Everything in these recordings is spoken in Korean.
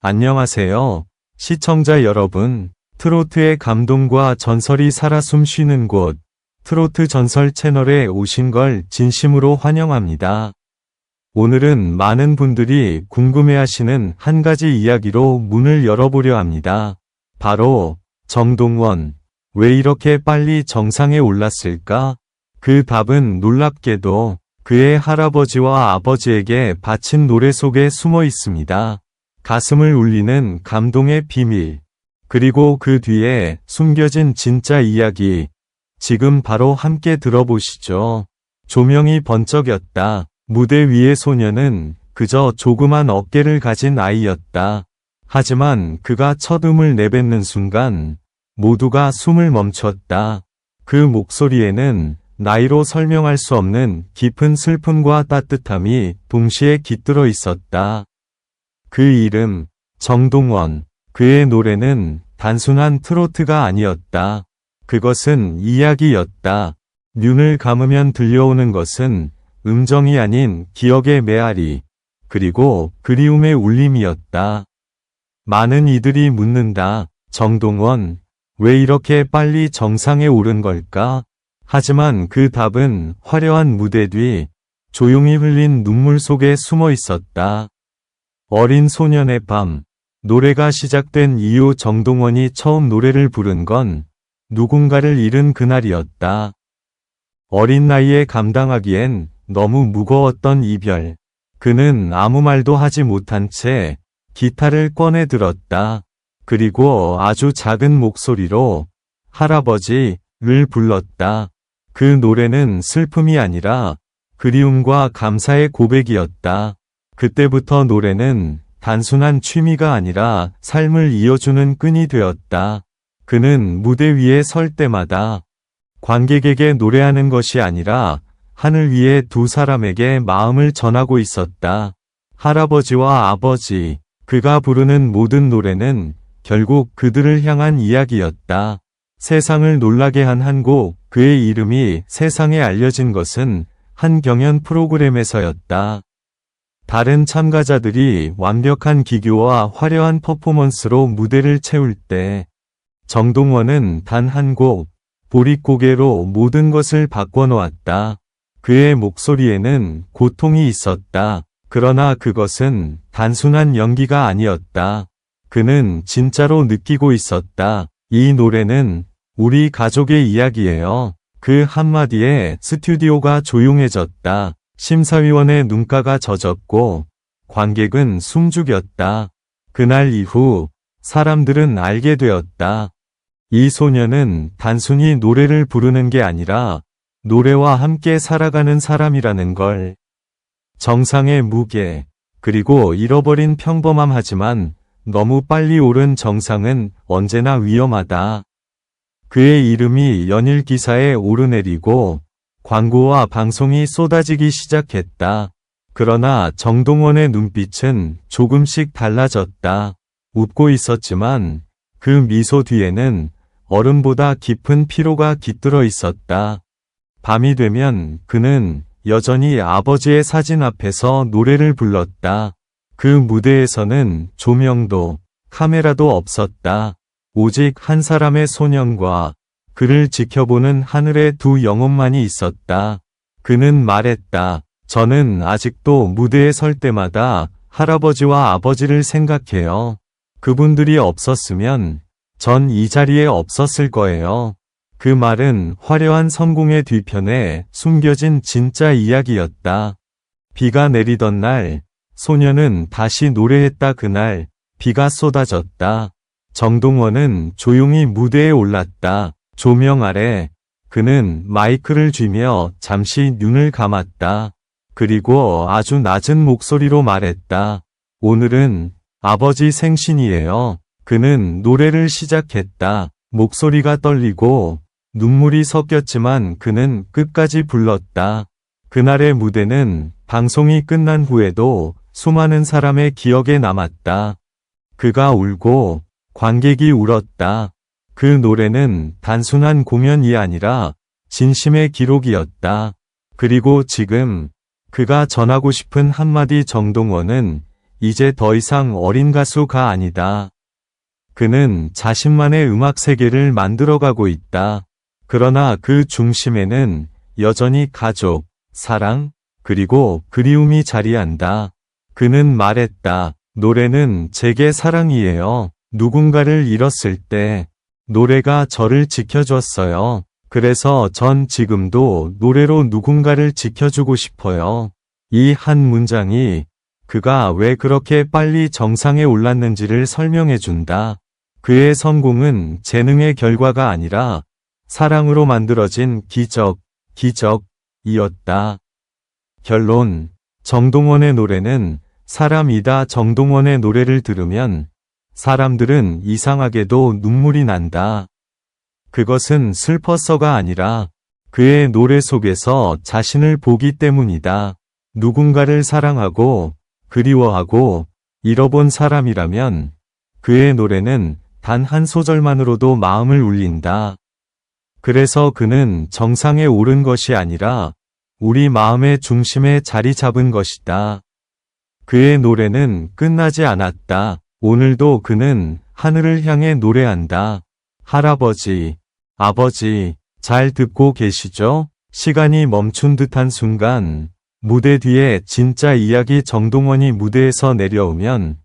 안녕하세요. 시청자 여러분. 트로트의 감동과 전설이 살아 숨쉬는 곳, 트로트 전설 채널에 오신 걸 진심으로 환영합니다. 오늘은 많은 분들이 궁금해하시는 한 가지 이야기로 문을 열어보려 합니다. 바로 정동원. 왜 이렇게 빨리 정상에 올랐을까? 그 답은 놀랍게도 그의 할아버지와 아버지에게 바친 노래 속에 숨어 있습니다. 가슴을 울리는 감동의 비밀. 그리고 그 뒤에 숨겨진 진짜 이야기. 지금 바로 함께 들어보시죠. 조명이 번쩍였다. 무대 위의 소녀는 그저 조그만 어깨를 가진 아이였다. 하지만 그가 첫 음을 내뱉는 순간 모두가 숨을 멈췄다. 그 목소리에는 나이로 설명할 수 없는 깊은 슬픔과 따뜻함이 동시에 깃들어 있었다. 그 이름, 정동원. 그의 노래는 단순한 트로트가 아니었다. 그것은 이야기였다. 눈을 감으면 들려오는 것은 음정이 아닌 기억의 메아리, 그리고 그리움의 울림이었다. 많은 이들이 묻는다. 정동원, 왜 이렇게 빨리 정상에 오른 걸까? 하지만 그 답은 화려한 무대 뒤 조용히 흘린 눈물 속에 숨어 있었다. 어린 소년의 밤. 노래가 시작된 이후 정동원이 처음 노래를 부른 건 누군가를 잃은 그날이었다. 어린 나이에 감당하기엔 너무 무거웠던 이별. 그는 아무 말도 하지 못한 채 기타를 꺼내 들었다. 그리고 아주 작은 목소리로 할아버지를 불렀다. 그 노래는 슬픔이 아니라 그리움과 감사의 고백이었다. 그때부터 노래는 단순한 취미가 아니라 삶을 이어주는 끈이 되었다. 그는 무대 위에 설 때마다 관객에게 노래하는 것이 아니라 하늘 위에 두 사람에게 마음을 전하고 있었다. 할아버지와 아버지, 그가 부르는 모든 노래는 결국 그들을 향한 이야기였다. 세상을 놀라게 한 한 곡, 그의 이름이 세상에 알려진 것은 한 경연 프로그램에서였다. 다른 참가자들이 완벽한 기교와 화려한 퍼포먼스로 무대를 채울 때 정동원은 단 한 곡, 보릿고개로 모든 것을 바꿔놓았다. 그의 목소리에는 고통이 있었다. 그러나 그것은 단순한 연기가 아니었다. 그는 진짜로 느끼고 있었다. 이 노래는 우리 가족의 이야기예요. 그 한마디에 스튜디오가 조용해졌다. 심사위원의 눈가가 젖었고 관객은 숨죽였다. 그날 이후 사람들은 알게 되었다. 이 소녀는 단순히 노래를 부르는 게 아니라 노래와 함께 살아가는 사람이라는 걸. 정상의 무게, 그리고 잃어버린 평범함 하지만 너무 빨리 오른 정상은 언제나 위험하다. 그의 이름이 연일 기사에 오르내리고 광고와 방송이 쏟아지기 시작했다. 그러나 정동원의 눈빛은 조금씩 달라졌다. 웃고 있었지만 그 미소 뒤에는 얼음보다 깊은 피로가 깃들어 있었다. 밤이 되면 그는 여전히 아버지의 사진 앞에서 노래를 불렀다. 그 무대에서는 조명도 카메라도 없었다. 오직 한 사람의 소년과 그를 지켜보는 하늘의 두 영혼만이 있었다. 그는 말했다. 저는 아직도 무대에 설 때마다 할아버지와 아버지를 생각해요. 그분들이 없었으면 전 이 자리에 없었을 거예요. 그 말은 화려한 성공의 뒤편에 숨겨진 진짜 이야기였다. 비가 내리던 날, 소녀는 다시 노래했다 그날, 비가 쏟아졌다. 정동원은 조용히 무대에 올랐다. 조명 아래 그는 마이크를 쥐며 잠시 눈을 감았다. 그리고 아주 낮은 목소리로 말했다. 오늘은 아버지 생신이에요. 그는 노래를 시작했다. 목소리가 떨리고 눈물이 섞였지만 그는 끝까지 불렀다. 그날의 무대는 방송이 끝난 후에도 수많은 사람의 기억에 남았다. 그가 울고 관객이 울었다. 그 노래는 단순한 공연이 아니라 진심의 기록이었다. 그리고 지금 그가 전하고 싶은 한마디 정동원은 이제 더 이상 어린 가수가 아니다. 그는 자신만의 음악 세계를 만들어가고 있다. 그러나 그 중심에는 여전히 가족, 사랑, 그리고 그리움이 자리한다. 그는 말했다. 노래는 제게 사랑이에요. 누군가를 잃었을 때 노래가 저를 지켜줬어요. 그래서 전 지금도 노래로 누군가를 지켜주고 싶어요. 이 한 문장이 그가 왜 그렇게 빨리 정상에 올랐는지를 설명해 준다. 그의 성공은 재능의 결과가 아니라 사랑으로 만들어진 기적, 기적이었다. 결론. 정동원의 노래는 사람이다. 정동원의 노래를 들으면 사람들은 이상하게도 눈물이 난다. 그것은 슬퍼서가 아니라 그의 노래 속에서 자신을 보기 때문이다. 누군가를 사랑하고 그리워하고 잃어본 사람이라면 그의 노래는 단 한 소절만으로도 마음을 울린다. 그래서 그는 정상에 오른 것이 아니라 우리 마음의 중심에 자리 잡은 것이다. 그의 노래는 끝나지 않았다. 오늘도 그는 하늘을 향해 노래한다. 할아버지, 아버지, 잘 듣고 계시죠? 시간이 멈춘 듯한 순간, 무대 뒤에 진짜 이야기 정동원이 무대에서 내려오면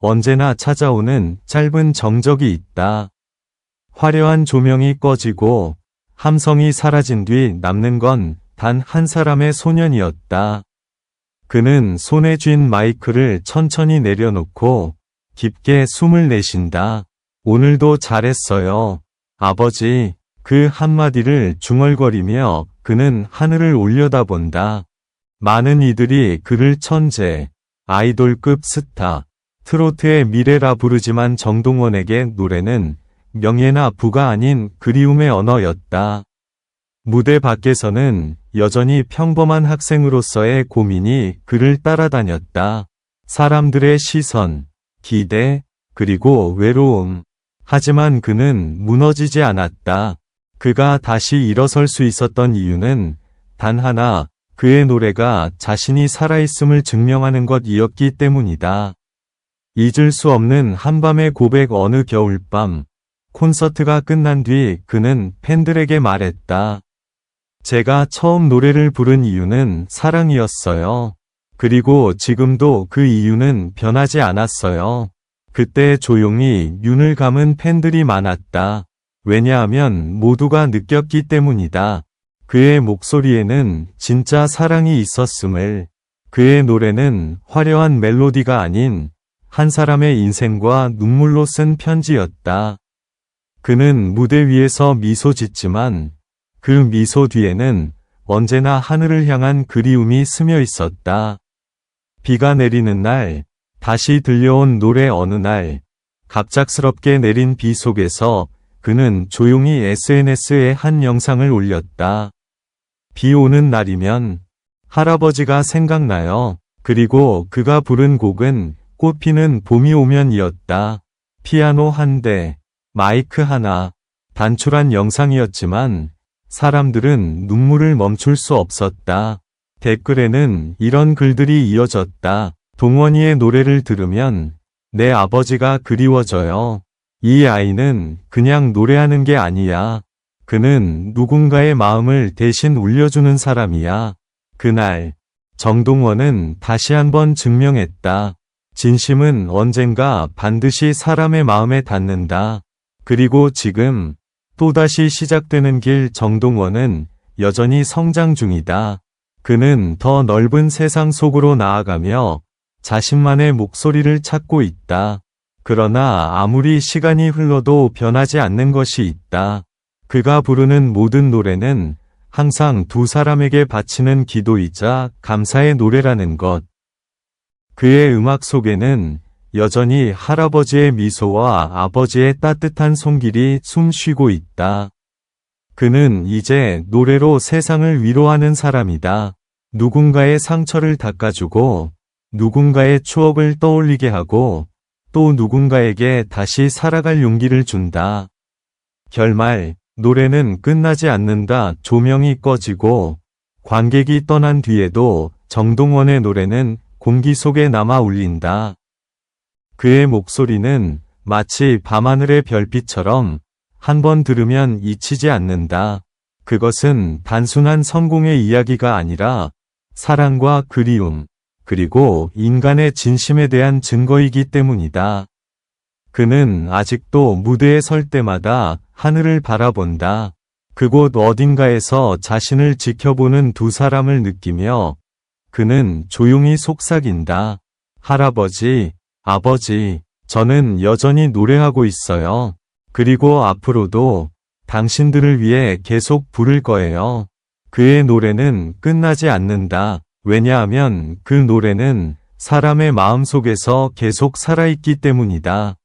언제나 찾아오는 짧은 정적이 있다. 화려한 조명이 꺼지고 함성이 사라진 뒤 남는 건 단 한 사람의 소년이었다. 그는 손에 쥔 마이크를 천천히 내려놓고 깊게 숨을 내쉰다. 오늘도 잘했어요. 아버지, 그 한마디를 중얼거리며 그는 하늘을 올려다본다. 많은 이들이 그를 천재, 아이돌급 스타, 트로트의 미래라 부르지만 정동원에게 노래는 명예나 부가 아닌 그리움의 언어였다. 무대 밖에서는 여전히 평범한 학생으로서의 고민이 그를 따라다녔다. 사람들의 시선, 기대, 그리고 외로움. 하지만 그는 무너지지 않았다. 그가 다시 일어설 수 있었던 이유는 단 하나, 그의 노래가 자신이 살아있음을 증명하는 것이었기 때문이다. 잊을 수 없는 한밤의 고백 어느 겨울밤. 콘서트가 끝난 뒤 그는 팬들에게 말했다. 제가 처음 노래를 부른 이유는 사랑이었어요. 그리고 지금도 그 이유는 변하지 않았어요. 그때 조용히 눈을 감은 팬들이 많았다. 왜냐하면 모두가 느꼈기 때문이다. 그의 목소리에는 진짜 사랑이 있었음을. 그의 노래는 화려한 멜로디가 아닌 한 사람의 인생과 눈물로 쓴 편지였다. 그는 무대 위에서 미소 짓지만 그 미소 뒤에는 언제나 하늘을 향한 그리움이 스며 있었다. 비가 내리는 날, 다시 들려온 노래 어느 날, 갑작스럽게 내린 비 속에서 그는 조용히 SNS에 한 영상을 올렸다. 비 오는 날이면 할아버지가 생각나요. 그리고 그가 부른 곡은 꽃피는 봄이 오면이었다. 피아노 한 대, 마이크 하나, 단출한 영상이었지만 사람들은 눈물을 멈출 수 없었다. 댓글에는 이런 글들이 이어졌다. 동원이의 노래를 들으면 내 아버지가 그리워져요. 이 아이는 그냥 노래하는 게 아니야. 그는 누군가의 마음을 대신 울려주는 사람이야. 그날 정동원은 다시 한번 증명했다. 진심은 언젠가 반드시 사람의 마음에 닿는다. 그리고 지금 또다시 시작되는 길 정동원은 여전히 성장 중이다. 그는 더 넓은 세상 속으로 나아가며 자신만의 목소리를 찾고 있다. 그러나 아무리 시간이 흘러도 변하지 않는 것이 있다. 그가 부르는 모든 노래는 항상 두 사람에게 바치는 기도이자 감사의 노래라는 것. 그의 음악 속에는 여전히 할아버지의 미소와 아버지의 따뜻한 손길이 숨 쉬고 있다. 그는 이제 노래로 세상을 위로하는 사람이다. 누군가의 상처를 닦아주고, 누군가의 추억을 떠올리게 하고, 또 누군가에게 다시 살아갈 용기를 준다. 결말, 노래는 끝나지 않는다. 조명이 꺼지고, 관객이 떠난 뒤에도 정동원의 노래는 공기 속에 남아 울린다. 그의 목소리는 마치 밤하늘의 별빛처럼 한 번 들으면 잊히지 않는다. 그것은 단순한 성공의 이야기가 아니라 사랑과 그리움, 그리고 인간의 진심에 대한 증거이기 때문이다. 그는 아직도 무대에 설 때마다 하늘을 바라본다. 그곳 어딘가에서 자신을 지켜보는 두 사람을 느끼며 그는 조용히 속삭인다. 할아버지, 아버지, 저는 여전히 노래하고 있어요. 그리고 앞으로도 당신들을 위해 계속 부를 거예요. 그의 노래는 끝나지 않는다. 왜냐하면 그 노래는 사람의 마음 속에서 계속 살아있기 때문이다.